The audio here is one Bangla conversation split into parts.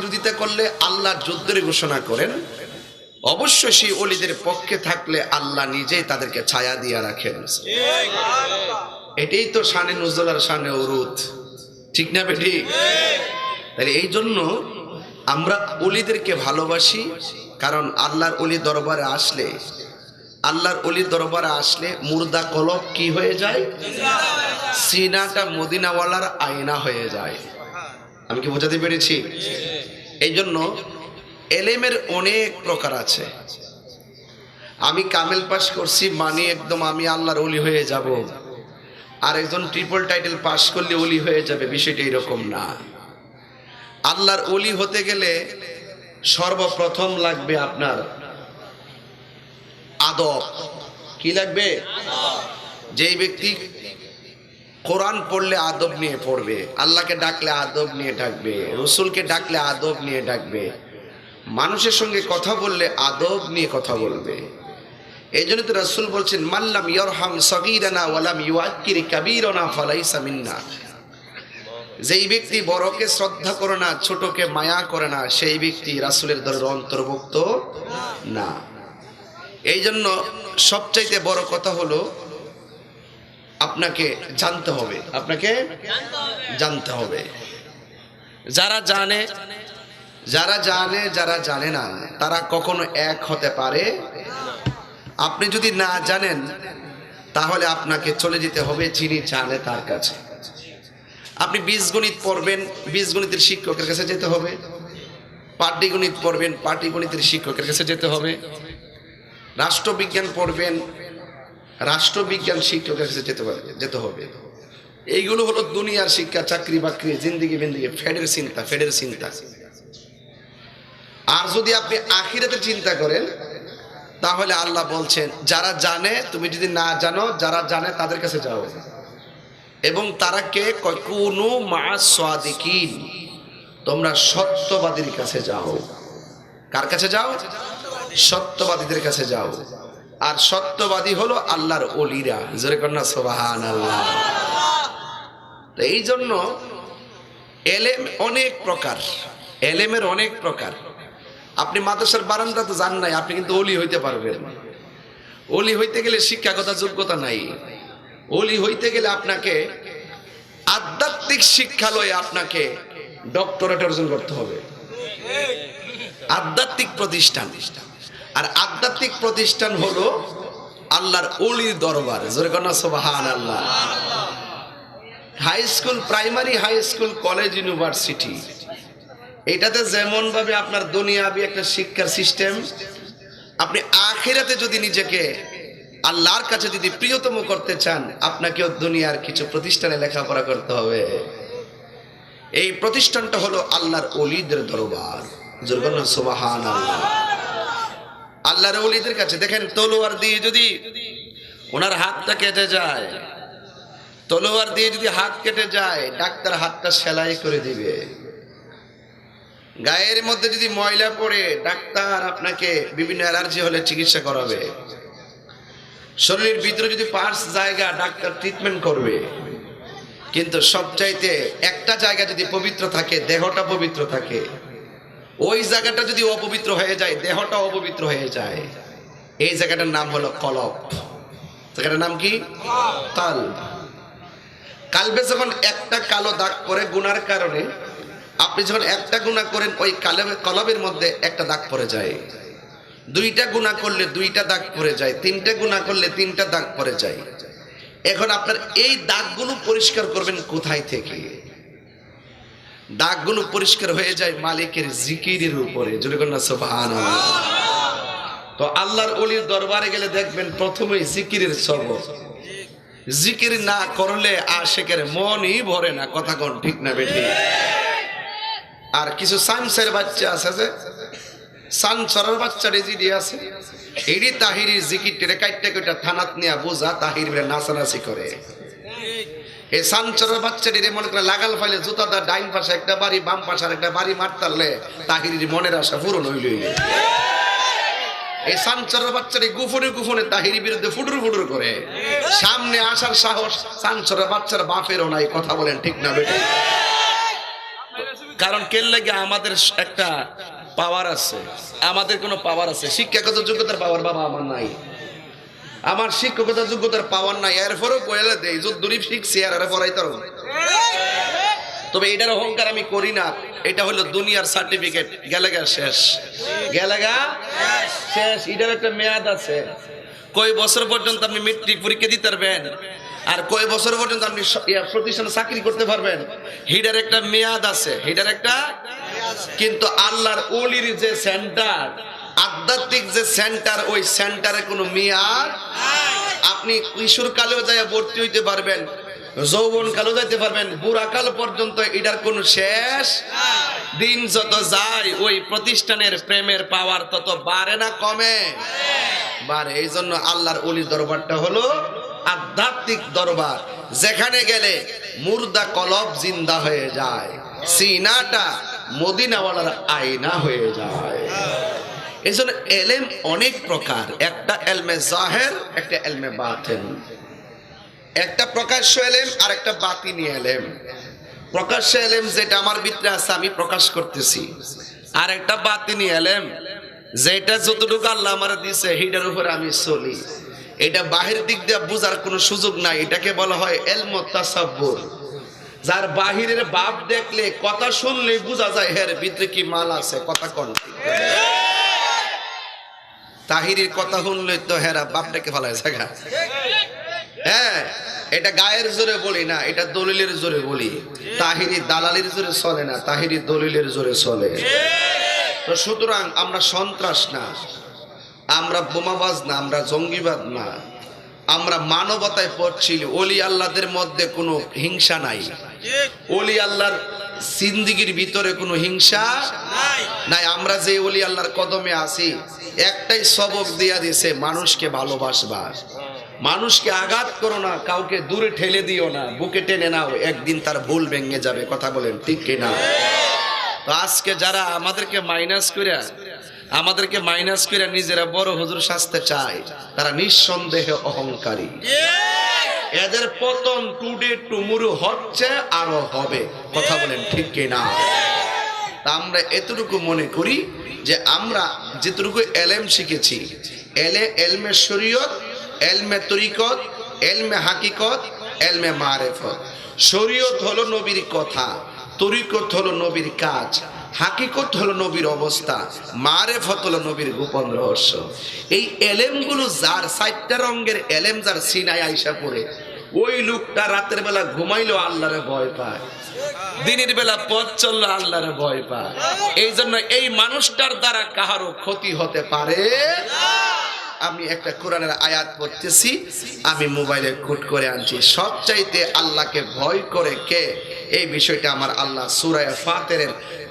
বিরোধিতা করলে আল্লাহর যুদ্ধের ঘোষণা করেন, অবশ্যই সেই অলিদের পক্ষে থাকলে আল্লাহ নিজেই তাদেরকে ছায়া দিয়ে রাখেন। এটাই তো শানে নজরুল আর শানে অরুদ ঠিক না বেটি তাহলে এই জন্য আমরা অলিদেরকে ভালোবাসি, কারণ আল্লাহর অলি দরবারে আসলে, আল্লাহর অলির দরবারে আসলে মুর্দা কলব কি হয়ে যায়? সিনাটা মদিনাওয়ালার আয়না হয়ে যায়। আমি কি বোঝাতে পেরেছি? এই জন্য এলেমের অনেক প্রকার আছে। আমি কামেল পাস করছি মানে একদম আমি আল্লাহর অলি হয়ে যাব। আর একজন ট্রিপল টাইটেল পাস করলে অলি হয়ে যাবে, বিষয়টা এরকম না। আল্লাহর অলি হতে গেলে সর্বপ্রথম লাগবে আপনার আদব। কি লাগবে? যেই ব্যক্তি কোরআন পড়লে আদব নিয়ে পড়বে। আল্লাহকে ডাকলে আদব নিয়ে ডাকবে। রসুলকে ডাকলে আদব নিয়ে ডাকবে। মানুষের সঙ্গে কথা বললে আদব নিয়ে কথা বলবে। এই জন্য তো রসুল বলছেন মাল্লাম ইয়রহাম সগিরানা ওয়ালাম ইউআকির কাবীরানা ফালাইসা মিন্না। যেই ব্যক্তি বড়কে শ্রদ্ধা করে না, ছোটকে মায়া করে না, সেই ব্যক্তি রাসুলের দলের অন্তর্ভুক্ত না। এই জন্য সবচাইতে বড় কথা হলো আপনাকে জানতে হবে। আপনাকে জানতে হবে। যারা জানে যারা জানে যারা জানে না, তারা কখনো এক হতে পারে। আপনি যদি না জানেন, তাহলে আপনাকে চলে যেতে হবে যিনি জানে তার কাছে। আপনি বীজগণিত পড়বেন বীজগণিতের শিক্ষকের কাছে যেতে হবে। পাটিগণিত পড়বেন পাটিগণিতের শিক্ষকের কাছে যেতে হবে। রাষ্ট্রবিজ্ঞান পড়বেন রাষ্ট্রবিজ্ঞান শিক্ষকের কাছে যেতে পারে যেতে হবে। এইগুলো হলো দুনিয়ার শিক্ষা, চাকরি বাকরি, জিন্দিগি বিন্দিগি, ফেডের চিন্তা ফেডের চিন্তা। আর যদি আপনি আখিরাতের চিন্তা করেন, তাহলে আল্লাহ বলছেন, যারা জানে, তুমি যদি না জানো, যারা জানে তাদের কাছে যাও। এবং তারা কে? কোনো কুনু মা সাদিকিন। তোমরা সত্যবাদীর কাছে যাও। কার কাছে যাও? সত্যবাদীদের কাছে যাও। আর সত্যবাদী হলো আল্লাহর অলিরা জোরে কন্যা সোবাহান আল্লাহ এই জন্য এলেম অনেক প্রকার, এলেমের অনেক প্রকার। আপনি মাদ্রাসার বারান্দা তো জান নাই, আপনি কিন্তু অলি হইতে পারবেন। অলি হইতে গেলে শিক্ষাগত, যোগ্যতা নাই। অলি হইতে গেলে আপনাকে আধ্যাত্মিক শিক্ষালয়ে আপনাকে ডক্টরেট অর্জন করতে হবে। আধ্যাত্মিক প্রতিষ্ঠান। আর আধ্যাত্মিক প্রতিষ্ঠান হলো আল্লাহর অলির দরবার। আল্লাহ high school primary high school college university এটাতে যেমন ভাবে আপনার দুনিয়াবি একটা শিক্ষার সিস্টেম আপনি আখেরাতে যদি নিজেকে আল্লাহর কাছে যদি প্রিয়তম করতে চান, আপনাকেও দুনিয়ার কিছু প্রতিষ্ঠানে লেখাপড়া করতে হবে। এই প্রতিষ্ঠানটা হলো আল্লাহর অলিদের দরবার। জোরগণ সুবাহান আল্লাহ আল্লাহর অলিদের কাছে দেখেন, তলোয়ার দিয়ে যদি ওনার হাতটা কেটে যায়, তলোয়ার দিয়ে যদি হাত কেটে যায়, ডাক্তার হাতটা সেলাই করে দিবে। গায়ের মধ্যে যদি ময়লা পড়ে, ডাক্তার আপনাকে বিভিন্ন অ্যালার্জি হলে চিকিৎসা করাবে। শরীরের ভিতরে যদি পার্স জায়গা, ডাক্তার ট্রিটমেন্ট করবে। কিন্তু সবচাইতে একটা জায়গা যদি পবিত্র থাকে, দেহটা পবিত্র থাকে। ওই জায়গাটা যদি অপবিত্র হয়ে যায়, দেহটা অপবিত্র হয়ে যায়। এই জায়গাটার নাম হলো কলব। জায়গাটার নাম কি? কাল। কালবে যখন একটা কালো দাগ পরে গুনার কারণে, আপনি যখন একটা গুণা করেন, ওই কালবে কলবের মধ্যে একটা দাগ পড়ে যায়। দুইটা গুণা করলে দুইটা দাগ পড়ে যায়, তিনটা গুণা করলে তিনটা দাগ পড়ে যায়। এখন আপনার এই দাগগুলো পরিষ্কার করবেন কোথায় থেকে? দাগগুলো পরিষ্কার হয়ে যায় মালিকের জিকিরের উপরে। সোভান তো আল্লাহর অলির দরবারে গেলে দেখবেন প্রথমেই জিকিরের সবক জিকির না করলে আশেকের মনই ভরে না, কথা কোন ঠিক না বেঠি? আর কিছু সাইন্সের বাচ্চা আছে যে, সানসরের বাচ্চা রেজিডি আছে, এডি তাহিরি জিকির টেরে কাইটটা কইটা থানাত নিয়া বোঝা, তাহির নাচানাচি করে। এই সানচরের বাচ্চাটির মনে করে লাগাল ফাইলে জুতাটা ডাইন পাশে একটা বাড়ি, বাম পাশে একটা বাড়ি মারতারলে তাহিরির মনের আশা পূরণ হইল এই সানচরের বাচ্চাটি গুফনে গুফনে তাহিরি বিরুদ্ধে ফুটুর ফুটুর করে। সামনে আসার সাহস সানচরের বাচ্চার বাপেরও নাই, কথা বলেন ঠিক না বেটে? কারণ কেন লাগে আমাদের একটা পাওয়ার আছে? আমাদের কোনো পাওয়ার আছে? শিক্ষাগত যোগ্যতার পাওয়ার বাবা আমার নাই। আমার শিক্ষকতা যোগ্যতার পাওয়ার নাই, এরপরও কইলে দেই শিখছি, আর এর পড়াইতার তবে এটার অহংকার আমি করি না, এটা হলো দুনিয়ার সার্টিফিকেট গেলেগা শেষ। গেলেগা শেষ, এটার একটা মেয়াদ আছে। কয় বছর পর্যন্ত আপনি মেট্রিক পরীক্ষা দিতে পারবেন? আর কয় বছর পর্যন্ত আপনি প্রতিষ্ঠানে চাকরি করতে পারবেন? হিডার একটা মেয়াদ আছে হিডার একটা কিন্তু আল্লাহর ওলির যে সেন্টার আধ্যাত্মিক যে সেন্টার ওই সেন্টারে কোনো মেয়াদ আপনি কিশোর কালেও যায় ভর্তি হইতে পারবেন যৌবন কালেও যাইতে পারবেন বুড়া কাল পর্যন্ত এটার কোনো শেষ দিন যত যায় ওই প্রতিষ্ঠানের প্রেমের পাওয়ার তত বাড়ে না কমে। বাড়ে। এই জন্য আল্লাহর অলি দরবারটা হলো আধ্যাত্মিক দরবার যেখানে গেলে মুর্দা কলব জিন্দা হয়ে যায় সিনাটা মদিনাওয়ালার আয়না হয়ে যায়। এই জন্য এলেম অনেক প্রকার। একটা এলমে জাহের, একটা এলমে বাতেন। একটা প্রকাশ্য এলেম আর একটা বাতিনি এলেম। প্রকাশ্য এলেম যেটা আমার ভিতরে আছে, আমি প্রকাশ করতেছি। আর একটা বাতিনি এলেম, যেটা যতটুকু আল্লাহ আমার দিছে, সেইটার উপরে আমি চলি। এটা বাহির দিক দিয়ে বোঝার কোনো সুযোগ নাই। এটাকে বলা হয় এলম তাসাব্বুর। যার বাহিরের বাপ দেখলে, কথা শুনলে বোঝা যায়, হের ভিতরে কি মাল আছে, কথা কোন। তাহিরির কথা শুনলে তো হেরা বাপটাকে ফেলায় জায়গা হ্যাঁ এটা গায়ের জোরে বলি না, এটা দলিলের জোরে বলি। তাহিরি দালালির জোরে চলে না, তাহিরি দলিলের জোরে চলে। তো সুতরাং আমরা সন্ত্রাস না, আমরা বোমাবাজ না, আমরা জঙ্গিবাদ না। আমরা মানবতায় পড়ছি, অলি আল্লাহদের মধ্যে কোনো হিংসা নাই। অলি আল্লাহর সিন্দিগির ভিতরে কোনো হিংসা নাই। আমরা যে অলি আল্লাহর কদমে আছি একটাই সবক দিয়া দিছে মানুষকে ভালোবাসবা। মানুষকে আঘাত করো না কাউকে দূরে ঠেলে দিও না বুকে টেনে নাও একদিন তার ভুল ভেঙে যাবে কথা বলেন ঠিক কিনা তো আজকে যারা আমাদেরকে মাইনাস করে আমাদেরকে মাইনাস করে নিজেরা বড় হুজুর শাস্তে চায় তারা নিঃসন্দেহে অহংকারী। এদের পতন টুডে টুমুরু হচ্ছে আরও হবে। কথা বলেন ঠিক কিনা? তা আমরা এতটুকু মনে করি যে আমরা যেটুকু এলেম শিখেছি, এলে এলমে শরীয়ত, এলমে তরিকত, এলমে হাকিকত, এলমে মারেফত। শরীয়ত হলো নবীর কথা, তরিকত হলো নবীর কাজ। হাকিকত হলো নবীর অবস্থা, মারেফত হলো নবীর গোপন রহস্য। এই এলেমগুলো যার চারটা রঙের এলেম, যার সিনায় আইসা পড়ে, ওই লোকটা রাতের বেলা ঘুমাইলেও আল্লাহরে ভয় পায়, দিনের বেলা পথ চলল আল্লাহরে ভয় পায়। এই জন্য এই মানুষটার দ্বারা কাহারও ক্ষতি হতে পারে? আমি একটা কোরআনের আয়াত পড়তেছি, আমি মোবাইলে কুট করে আনছি। সব চাইতে আল্লাহকে ভয় করে কে? এই বিষয়টা আমার আল্লাহ সুরায় ফাতের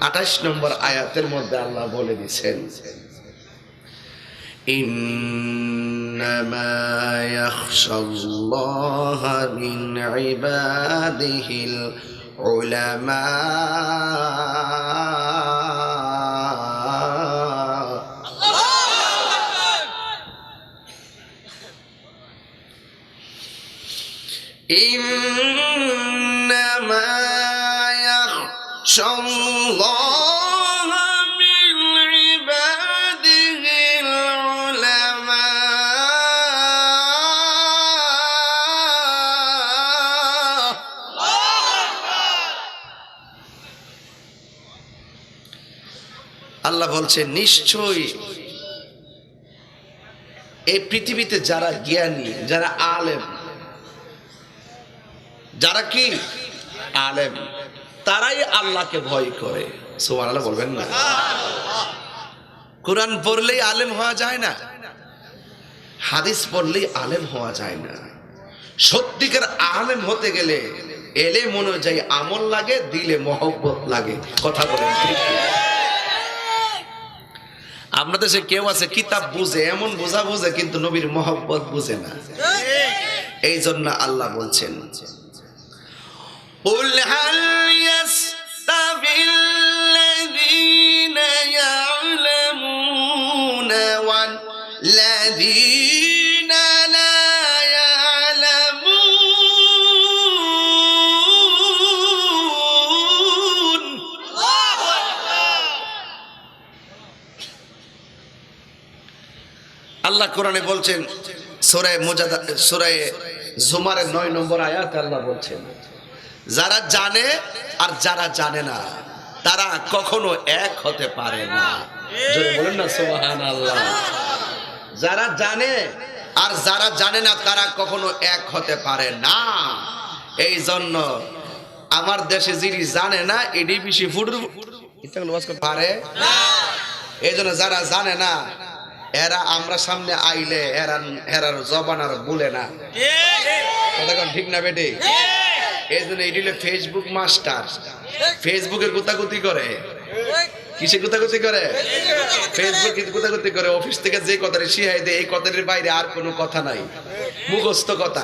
আঠাশ নম্বর আয়াতের মধ্যে আল্লাহ বলে দিচ্ছেন إنما يخشى الله من عباده العلماء আল্লাহ বলছে, নিশ্চয়ই এই পৃথিবীতে যারা জ্ঞানী, যারা আলেম, যারা কি? আলেম, তারাই আল্লাহকে ভয় করে। সুবহানাল্লাহ বলবেন না। কোরআন পড়লেই আলেম হওয়া যায় না, হাদিস পড়লেই আলেম হওয়া যায় না। সত্যিকার আলেম হতে গেলে এলে মনে অনুযায়ী আমল লাগে, দিলে মহব্বত লাগে। কথা বলেন? আমরা দেশে কেউ আছে, কিতাব বুঝে, এমন বোঝা বুঝে, কিন্তু নবীর মহব্বত বুঝে না। এই জন্য আল্লাহ বলছেন কোরআনে বলছেন সুরায় মুজাদা সুরায় জুমারের নয় নম্বর আয়াত আল্লাহ বলছেন যারা জানে আর যারা জানে না তারা কখনো এক হতে পারে না। বলেন না সোহান আল্লাহ যারা জানে আর যারা জানে না তারা কখনো এক হতে পারে না। এই জন্য আমার দেশে যিনি জানে না এডি বেশি ফুটুর পারে। এই জন্য যারা জানে না এরা আমরা সামনে আইলে এরা এরার জবান আর বলে না। কথা ঠিক না বেটে? এই জন্য এটি হলো ফেসবুক মাস্টার ফেসবুকে গুতাগুতি করে। কিসে গুতাগুতি করে? ফেসবুক গুতাগুতি করে। অফিস থেকে যে কথাটা শিখাই দেয়, এই কথাটির বাইরে আর কোনো কথা নাই। মুখস্থ কথা।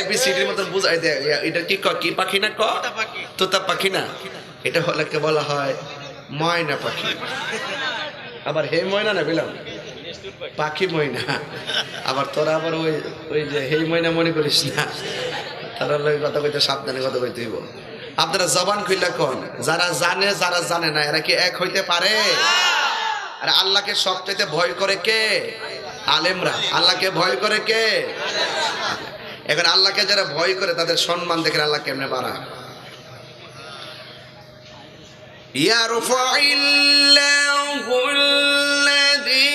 এবিসিডির মতন বুঝাই দেয়। এটা কি ক, কি পাখি না ক? তোতা পাখি না। এটা হলে বলা হয় ময়না পাখি। আবার হে ময়না না পেলাম পাখি ময়না আবার তোরা আবার ওই ওই যে হে ময়না মনে করিস না তারা লগে কথা কইতে সাবধানে কথা কইতে হইব আপনারা জবান খুললে কোন যারা জানে যারা জানে না এরা কি এক হইতে পারে আর আল্লাহকে সবচাইতে ভয় করে কে আলেমরা আল্লাহকে ভয় করে কে এখন আল্লাহকে যারা ভয় করে তাদের সম্মান দেখেন আল্লাহ কেমনে বাড়ায় يرفع الله الذين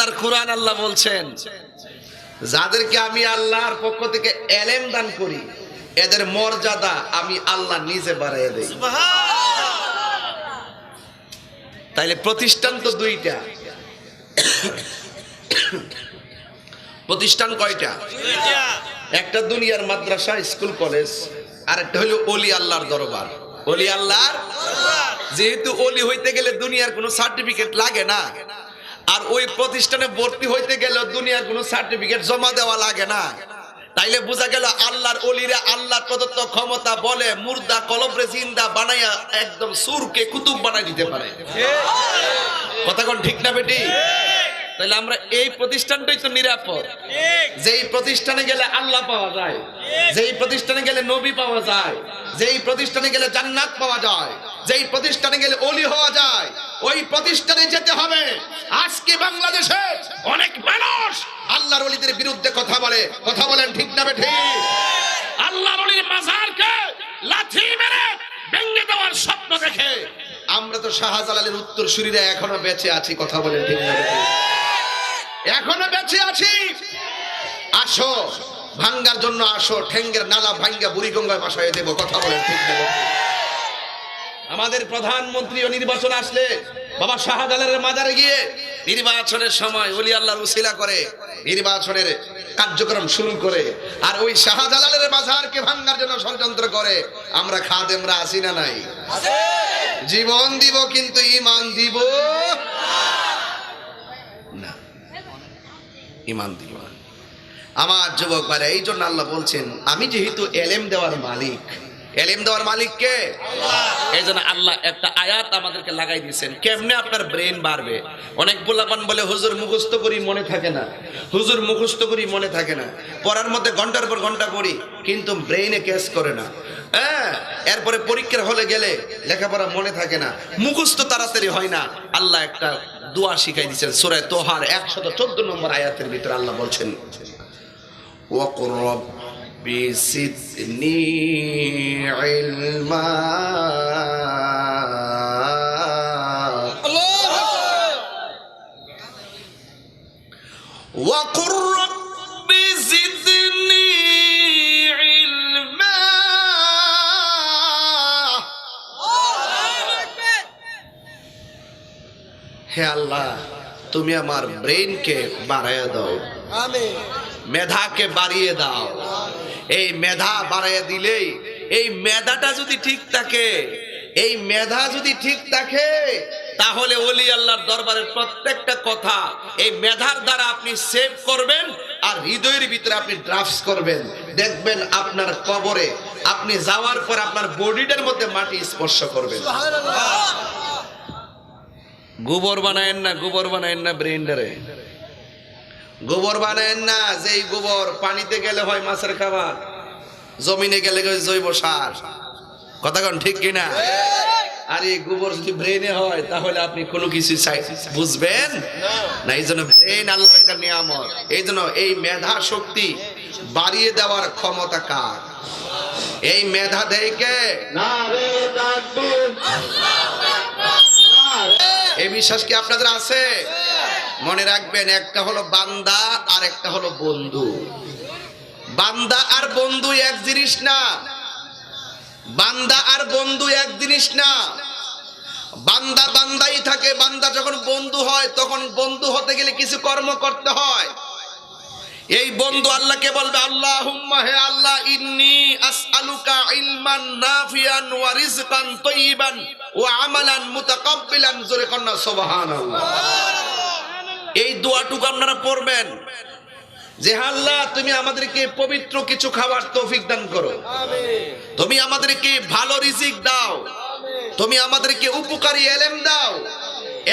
আল্লাহর কোরআন আল্লাহ বলছেন যাদেরকে আমি আল্লাহর পক্ষ থেকে এলেম দান করি এদের মর্যাদা আমি আল্লাহ নিজে বাড়াইয়া দেই। তাইলে প্রতিষ্ঠান তো দুইটা। প্রতিষ্ঠান কয়টা? একটা দুনিয়ার মাদ্রাসা স্কুল কলেজ আর একটা হলো অলি আল্লাহর দরবার। অলি আল্লাহর যেহেতু অলি হইতে গেলে দুনিয়ার কোনো সার্টিফিকেট লাগে না। আর ওই প্রতিষ্ঠানে ভর্তি হইতে গেলে দুনিয়ার কোনো সার্টিফিকেট জমা দেওয়া লাগে না। তাইলে বোঝা গেল আল্লাহর অলিরা আল্লাহর প্রদত্ত ক্ষমতা বলে মুর্দা কলবরে জিন্দা বানাইয়া একদম সুরকে কুতুব বানাই দিতে পারে। কথা কোন ঠিক না বেটি? তাহলে আমরা এই প্রতিষ্ঠানটাই তো নিরাপদ। যেই প্রতিষ্ঠানে গেলে আল্লাহ পাওয়া যায় যেই প্রতিষ্ঠানে গেলে নবী পাওয়া যায় যেই প্রতিষ্ঠানে গেলে জান্নাত পাওয়া যায় যেই প্রতিষ্ঠানে গেলে অলি হওয়া যায় ওই প্রতিষ্ঠানে যেতে হবে। আজকে বাংলাদেশে অনেক মানুষ আল্লাহর অলিদের বিরুদ্ধে কথা বলে। কথা বলেন ঠিক না বেঠি? আল্লাহর অলির মাজারকে লাথি মেরে ভেঙে দেওয়ার স্বপ্ন দেখে। আমরা তো শাহজালালের উত্তর সুরিরা এখনও বেঁচে আছি কথা বলেন ঠিক না বেঠি? এখনও বেঁচে আছি। আসো ভাঙ্গার জন্য আসো ঠেঙ্গের নালা ভাঙ্গা বুড়িগঙ্গায় বাসায় দেবো কথা বলেন ঠিক বেঠি? আমাদের প্রধানমন্ত্রী নির্বাচন আসলে বাবা শাহজালালের মাজারে গিয়ে নির্বাচনের সময় ওলি আল্লাহর উসিলা করে নির্বাচনের কার্যক্রম শুরু করে আর ওই শাহজালালের মাজারকে ভাঙ্গার জন্য ষড়যন্ত্র করে। আমরা খাদেমরা আসি না নাই? জীবন দিব কিন্তু ইমান দিব না ইমান দিব। আমার যুবক ভাইরা এই জন্য আল্লাহ বলছেন আমি যেহেতু এলেম দেওয়ার মালিক এলেম দেওয়ার মালিক কে? এই জন্য আল্লাহ একটা আয়াত আমাদেরকে লাগাই দিয়েছেন কেমনে আপনার ব্রেন বাড়বে? অনেক পোলাপান বলে হুজুর মুখস্থ করি মনে থাকে না হুজুর মুখস্থ করি মনে থাকে না। পড়ার মধ্যে ঘণ্টার পর ঘণ্টা পড়ি কিন্তু ব্রেইনে ক্যাচ করে না। হ্যাঁ এরপরে পরীক্ষার হলে গেলে লেখাপড়া মনে থাকে না মুখস্থ তাড়াতাড়ি হয় না। আল্লাহ একটা দোয়া শিখাই দিচ্ছেন সুরায় তোহার একশত চোদ্দ নম্বর আয়াতের ভিতরে আল্লাহ বলছেন وقل رب زدني علما وقل হে আল্লাহ তুমি আমার ব্রেনকে বাড়াইয়া দাও। মেধাকে বাড়িয়ে দাও। এই মেধা বাড়াইয়া দিলেই এই মেধাটা যদি ঠিক থাকে এই মেধা যদি ঠিক থাকে তাহলে ওলি আল্লাহর দরবারের প্রত্যেকটা কথা এই মেধার দ্বারা আপনি সেভ করবেন আর হৃদয়ের ভিতরে আপনি ড্রাফটস করবেন। দেখবেন আপনার কবরে আপনি যাওয়ার পর আপনার বডিটার মধ্যে মাটি স্পর্শ করবেন গোবর বানায়েন না গোবর বানায়েন না ব্রেন্ডারে গোবর বানায়েন না যেই গোবর পানিতে গেলে হয় মাছের খাবার জমিনে গেলে জৈব সার। কথা কন ঠিক কিনা? আর এই গোবর যদি ব্রেনে হয় তাহলে আপনি কোনো কিছু চাই- বুঝবেন? না এই জন্য ব্রেন আল্লাহর একটা নিয়ামত। এই জন্য এই মেধা শক্তি বাড়িয়ে দেওয়ার ক্ষমতা কার? এই মেধা দেয় কে? এই বিশ্বাস কি আপনাদের আছে? মনে রাখবেন, একটা হলো বান্দা আর একটা হলো বন্ধু। বান্দা আর বন্ধু এক জিনিস না। বান্দা আর বন্ধু এক জিনিস না। বান্দা বান্দাই থাকে, বান্দা যখন বন্ধু হয়, তখন বন্ধু হতে গেলে কিছু কর্ম করতে হয়। এই বন্ধু আল্লাহকে বলবে আল্লাহ হে আল্লাহ, ইন্নি আসআলুকা ইলমান নাফিয়ান ওয়া রিজকান তাইয়িবান ওয়া আমালান মুতাকাব্বিলান। জোরে সুবহানাল্লাহ। এই দোয়াটুকু আপনারা পড়বেন যে, আল্লাহ, তুমি আমাদেরকে পবিত্র কিছু খাবার তৌফিক দান করো। তুমি আমাদেরকে ভালো রিজিক দাও। তুমি আমাদেরকে উপকারী এলেম দাও।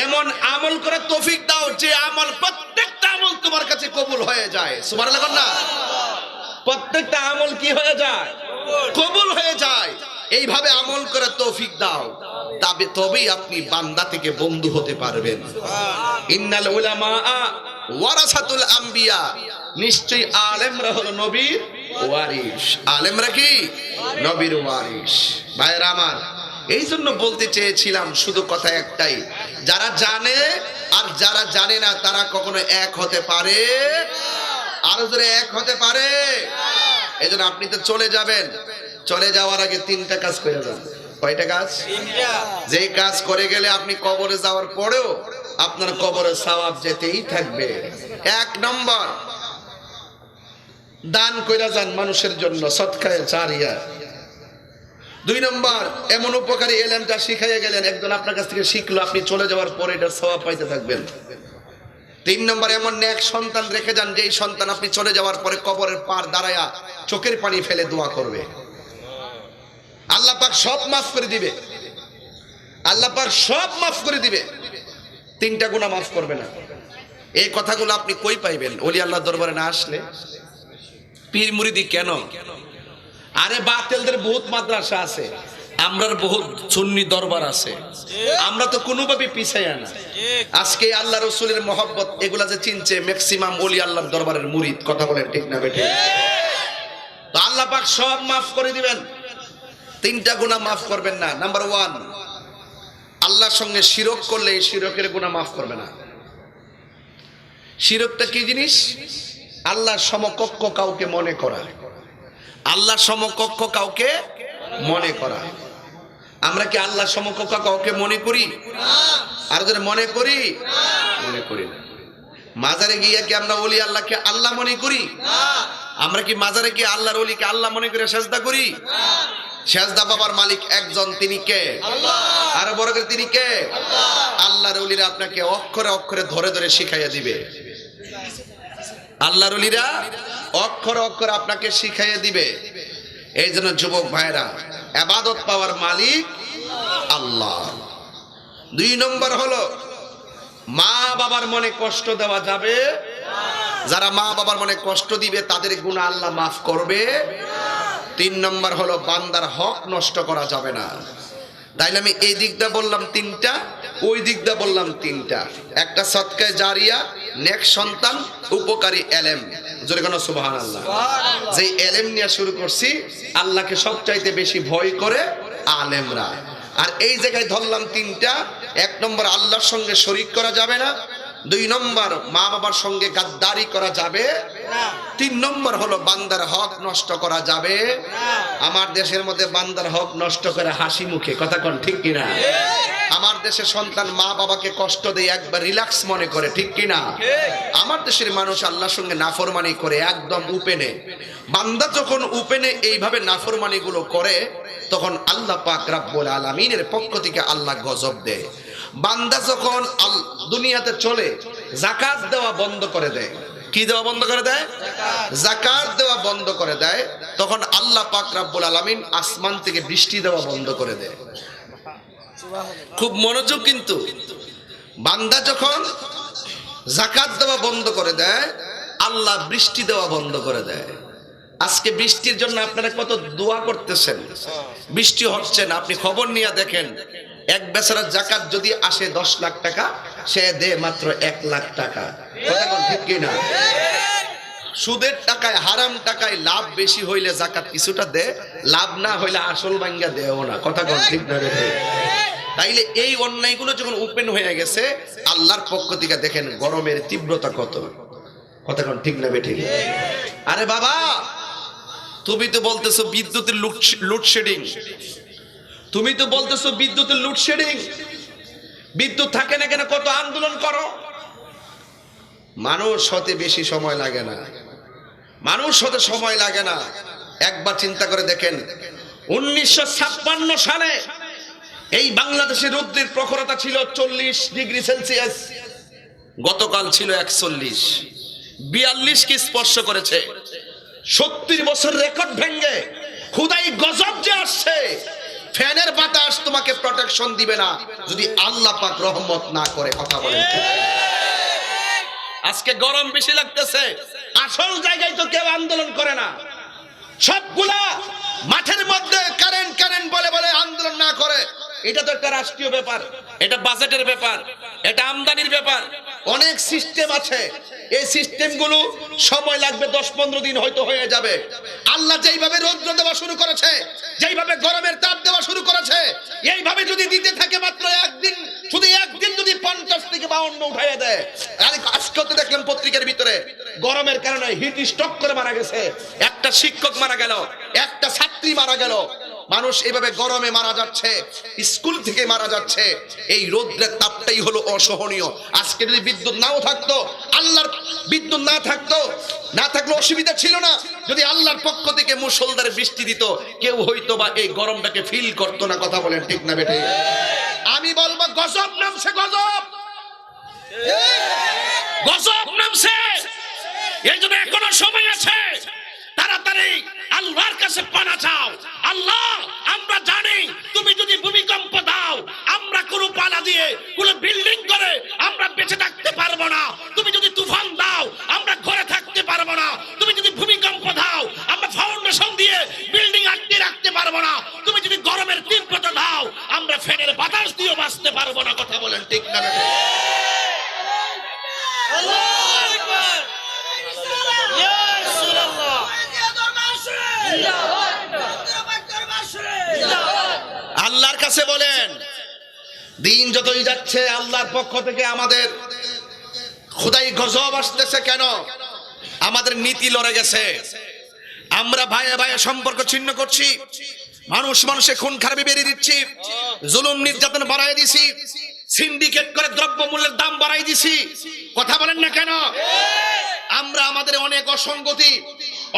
এমন আমল করে তৌফিক দাও যে আমল প্রত্যেকটা আমল তোমার কাছে কবুল হয়ে যায়। সুমার লাগান না। প্রত্যেকটা আমল কি হয়ে যায়? কবুল। হয়ে যায়। এইভাবে আমল করে তৌফিক দাও। তবে তবেই আপনি বান্দা থেকে বন্ধু হতে পারবেন। ইন্নাল উলামা ওয়ারাসাতুল আম্বিয়া। নিশ্চয়ই আলেমরা হলো নবীর ওয়ারিস আলেমরা কি? নবীর ওয়ারিস ভাইয়েরা আমার এই জন্য বলতে চেয়েছিলাম শুধু কথা একটাই। যারা জানে আর যারা জানে না, তারা কখনো এক হতে পারে? আরও জোরে এক হতে পারে? এই জন্য আপনি তো চলে যাবেন। চলে যাওয়ার আগে তিনটা কাজ করে যান। কয়টা কাজ? যে কাজ করে গেলে আপনি কবরে যাওয়ার পরেও আপনার কবরে সওয়াব যেতেই থাকবে। এক নম্বর, দান কইরা যান মানুষের জন্য। সৎকায় চারিয়া দুই নম্বর, এমন উপকারী এলেমটা শিখাইয়া গেলেন। একজন আপনার কাছ থেকে শিখলো, আপনি চলে যাওয়ার পরে এটা সওয়াব পাইতে থাকবেন। তিন নম্বর, এমন এক সন্তান রেখে যান, যেই সন্তান আপনি চলে যাওয়ার পরে কবরের পার দাঁড়ায়া চোখের পানি ফেলে দোয়া করবে। আল্লাহ পাক সব মাফ করে দিবে। আল্লাহ পাক সব মাফ করে দিবে। তিনটা গুণা মাফ করবে না। এই কথাগুলো আপনি কই পাইবেন? ওলি আল্লাহ দরবারে না আসলে? পীর মুরিদি কেন? আরে বাতেলদের বহুত মাদ্রাসা আছে। আমরার বহুত সুন্নি দরবার আছে। আমরা তো কোনোভাবে পিছাই না। আজকে আল্লাহ রসুলের মহব্বত এগুলা যে চিনছে ম্যাক্সিমাম ওলি আল্লাহর দরবারের মুরিদ কথা বলেন ঠিক না বেটে তো আল্লাহ পাক সব মাফ করে দিবেন। তিনটা গুণা মাফ করবেন না। নাম্বার ওয়ান আল্লাহর সঙ্গে শিরক করলে এই শিরকের গুণা মাফ করবে না। শিরকটা কি জিনিস? আল্লাহর সমকক্ষ কাউকে মনে করা। আল্লাহর সমকক্ষ কাউকে মনে করা। আমরা কি আল্লাহ সমকক্ষ কাউকে মনে করি? আর যদি মনে করি? মনে করি না। মাজারে গিয়ে কি আমরা ওলি আল্লাহকে আল্লাহ মনে করি? আমরা কি মাজারে গিয়ে আল্লাহর ওলিকে আল্লাহ মনে করে সেজদা করি? সেজদা বাবার মালিক একজন, তিনি কে? আরও বড় করে, তিনি কে? আল্লাহর ওলিরা আপনাকে অক্ষরে অক্ষরে ধরে ধরে শিখাইয়া দিবে। আল্লাহর ওলিরা অক্ষর অক্ষর আপনাকে শিখাইয়া দিবে। এই জন্য যুবক ভাইরা আবাদত পাওয়ার মালিক আল্লাহ। দুই নম্বর হলো, মা বাবার মনে কষ্ট দেওয়া যাবে। যারা মা বাবার মনে কষ্ট দিবে, তাদের গুণ আল্লাহ মাফ করবে। তিন নম্বর হলো, বান্দার হক নষ্ট করা যাবে না। তাইলে আমি এই দিকটা বললাম তিনটা ওই দিকটা বললাম তিনটা। একটা সৎকায় জারিয়া নেক সন্তান উপকারী এলেম। জোরে কোনো সুবাহান আল্লাহ যে এলেম নিয়ে শুরু করছি আল্লাহকে সবচাইতে বেশি ভয় করে আলেমরা। আর এই জায়গায় ধরলাম তিনটা। এক নম্বর আল্লাহর সঙ্গে শরিক করা যাবে না। দুই নম্বর মা বাবার সঙ্গে গাদ্দারি করা যাবে? তিন নম্বর হলো বান্দার হক নষ্ট করা যাবে? আমার দেশের মধ্যে বান্দার হক নষ্ট করে হাসি মুখে কথা কন ঠিক কিনা? আমার দেশের সন্তান মা বাবাকে কষ্ট দেয় একবার রিল্যাক্স মনে করে ঠিক কিনা? আমার দেশের মানুষ আল্লাহর সঙ্গে নাফরমানি করে একদম উপেনে। বান্দা যখন উপেনে এইভাবে নাফরমানিগুলো করে তখন আল্লাহ পাক রাব্বুল আলামিনের পক্ষ থেকে আল্লাহ গজব দেয়। বান্দা যখন দুনিয়াতে চলে জাকাত দেওয়া বন্ধ করে দেয়। কি দেওয়া বন্ধ করে দেয়? জাকাত দেওয়া বন্ধ করে দেয়। তখন আল্লাহ পাক রাব্বুল আলামিন আসমান থেকে বৃষ্টি দেওয়া বন্ধ করে দেয়। খুব মনোযোগ কিন্তু। বান্দা যখন জাকাত দেওয়া বন্ধ করে দেয়, আল্লাহ বৃষ্টি দেওয়া বন্ধ করে দেয়। আজকে বৃষ্টির জন্য আপনারা কত দোয়া করতেছেন। বৃষ্টি হচ্ছে না, আপনি খবর নিয়ে দেখেন। এক বেচারা জাকাত যদি আসে দশ লাখ টাকা, সে দে মাত্র এক লাখ টাকা। ঠিক কিনা সুদের টাকায়, হারাম টাকায় লাভ বেশি হইলে জাকাত কিছুটা দে, লাভ না হইলে আসল বাঙ্গা দেও না। কথা ঠিক না তাইলে এই অন্যায়গুলো যখন ওপেন হয়ে গেছে, আল্লাহর পক্ষ থেকে দেখেন গরমের তীব্রতা কত। কথা ঠিক না বেঠিক আরে বাবা, তুমি তো বলতেছো বিদ্যুতের লোডশেডিং তুমি তো বলতেছো বিদ্যুতের লোডশেডিং বিদ্যুৎ থাকে না কেন? কত আন্দোলন করো। মানুষ হতে বেশি সময় লাগে না। মানুষ হতে সময় লাগে না। একবার চিন্তা করে দেখেন, উনিশশো ছাপ্পান্ন সালে এই বাংলাদেশের রৌদ্রের প্রখরতা ছিল চল্লিশ ডিগ্রি সেলসিয়াস। গতকাল ছিল একচল্লিশ। বিয়াল্লিশ কি স্পর্শ করেছে। সত্তর বছর রেকর্ড ভেঙ্গে, খুদাই গজব যে আসছে ফ্যানের বাতাস তোমাকে প্রোটেকশন দিবে না যদি আল্লাহ পাক রহমত না করে কথা বলেন। আজকে গরম বেশি লাগতেছে। আসল জায়গায় তো কেউ আন্দোলন করে না। সবগুলা মাঠের মধ্যে কারেন্ট কারেন্ট বলে বলে আন্দোলন না করে। এটা তো একটা রাষ্ট্রীয় ব্যাপার। এটা বাজেটের ব্যাপার। এটা আমদানির ব্যাপার। অনেক সিস্টেম আছে। এই সিস্টেমগুলো সময় লাগবে দশ পনেরো দিন হয়তো হয়ে যাবে। আল্লাহ যেইভাবে রৌদ্র দেওয়া শুরু করেছে, যেইভাবে গরমের তাপ দেওয়া শুরু করেছে, এইভাবে যদি দিতে থাকে মাত্র একদিন, শুধু একদিন যদি পঞ্চাশ থেকে বাউন্ন উঠাইয়া দেয়, আরে আজকে তো দেখলাম পত্রিকার ভিতরে, গরমের কারণে হিট স্টক করে মারা গেছে। একটা শিক্ষক মারা গেল, একটা ছাত্রী মারা গেল মানুষ এভাবে গরমে মারা যাচ্ছে, স্কুল থেকে মারা যাচ্ছে। এই রোদ্রের তাপটাই হলো অসহনীয়। আজকে যদি বিদ্যুৎ নাও থাকতো, আল্লাহর বিদ্যুৎ না থাকতো, না থাকলে অসুবিধা ছিল না। যদি আল্লাহর পক্ষ থেকে মুসলধারে বৃষ্টি দিত, কেউ হয়তো বা এই গরমটাকে ফিল করতো না, কথা বলেন ঠিক না বেটে আমি বলব, গজব নামছে গজব। গজব নামছে। এই জন্য এখনও সময় আছে। তাড়াতাড়ি আল্লাহর কাছে পানা চাও। আল্লাহ, আমরা জানি তুমি যদি ভূমিকম্প দাও, আমরা কোনো পানা দিয়ে, কোনো বিল্ডিং করে আমরা বেঁচে থাকতে পারব না। তুমি যদি তুফান দাও, আমরা ঘরে থাকতে পারব না। তুমি যদি ভূমিকম্প দাও দিন যতই যাচ্ছে, আল্লাহর পক্ষ থেকে আমাদের খোদাই গজব আসতেছে কেন? আমাদের নীতি লড়ে গেছে। আমরা ভাইয়ে ভাইয়ে সম্পর্ক ছিন্ন করছি। মানুষ মানুষে খুন খারাপি বেরিয়ে দিচ্ছি। জুলুম নির্যাতন বাড়াই দিছি। সিন্ডিকেট করে দ্রব্য মূল্যের দাম বাড়াই দিছি। কথা বলেন না কেন? আমরা আমাদের অনেক অসঙ্গতি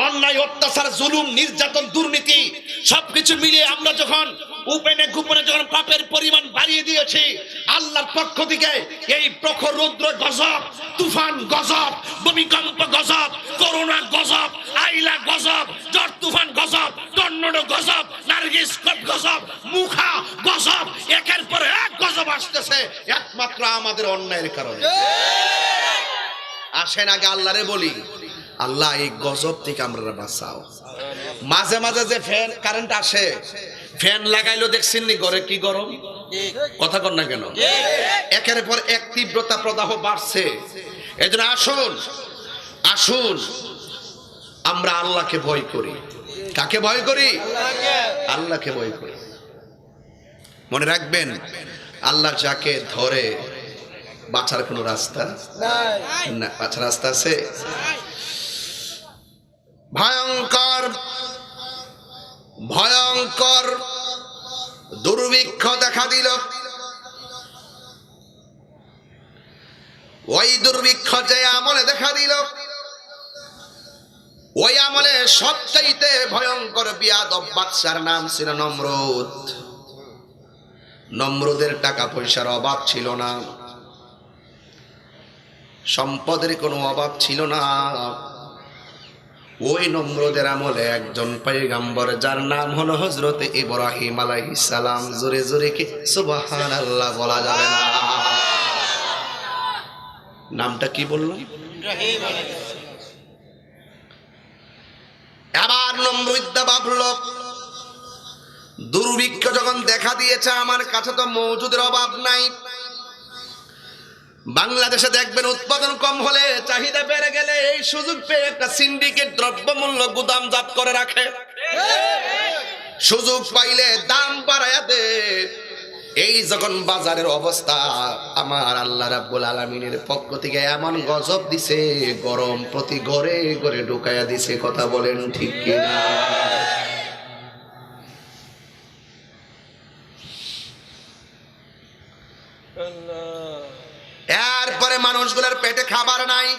অন্যায়, অত্যাচার, জুলুম, নির্যাতন, দুর্নীতি, সবকিছু মিলিয়ে আমরা যখন উপেনে গোপনে যখন পাপের পরিমাণ বাড়িয়ে দিয়েছি, আল্লাহর পক্ষ থেকে এই প্রখর রৌদ্র গজব, তুফান গজব, ভূমিকম্প গজব, করোনা গজব, আইলা গজব, জ্বর তুফান গজব, টর্নেডো গজব, নার্গিস গজব, মুখা গজব, একের পর এক গজব আসতেছে, একমাত্র আমাদের অন্যায়ের কারণে। আসেন আগে আল্লাহরে বলি। আল্লাহ এই গজব থেকে আমরা বাঁচাও। মাঝে মাঝে যে ফ্যান, কারেন্ট আসে, ফ্যান লাগাইলো দেখছেন নি ঘরে কি গরম? কথা কর না কেন? একের পর এক তীব্রতা প্রদাহ বাড়ছে। এজন্য আসুন আসুন, আমরা আল্লাহকে ভয় করি। কাকে ভয় করি? আল্লাহকে ভয় করি। মনে রাখবেন, আল্লাহ যাকে ধরে বাঁচার কোনো রাস্তা? না বাঁচার রাস্তা আছে? ভয়ঙ্কর ভয়ঙ্কর দুর্ভিক্ষ দেখা দিল। ওই দুর্ভিক্ষ যে আমলে দেখা দিল ওই আমলে সবচাইতে ভয়ঙ্কর বিয়াদব বাদশার নাম ছিল নমরুদ। নমরুদের টাকা পয়সার অভাব ছিল না। সম্পদের কোনো অভাব ছিল না। ওই নম্রদের আমলে একজন পৈগম্বর যার নাম হলো হজরত ইব্রাহিম আলাইহিস সালাম। জোরে জোরে কি? সুবহান আল্লাহ বলা যাবে না। নামটা কি বললাম আবার নম্রবিদ্যা ভাবল দুর্ভিক্ষ যখন দেখা দিয়েছে আমার কাছে তো মজুদের অভাব নাই। বাংলাদেশে দেখবেন উৎপাদন কম হলে চাহিদা বেড়ে গেলে এই সুযোগ পেয়ে একটা সিন্ডিকেট দ্রব্যমূল্য গুদামজাত করে রাখে। সুযোগ পাইলে দাম বাড়ায়া দে। এই যখন বাজারের অবস্থা, আমার আল্লাহ রাব্বুল আলামিনের পক্ষ থেকে এমন গজব দিছে, গরম প্রতি ঘরে ঘরে ঢুকাইয়া দিছে, কথা বলেন ঠিক কিনা? এরপরে মানুষগুলোর পেটে খাবার নাই।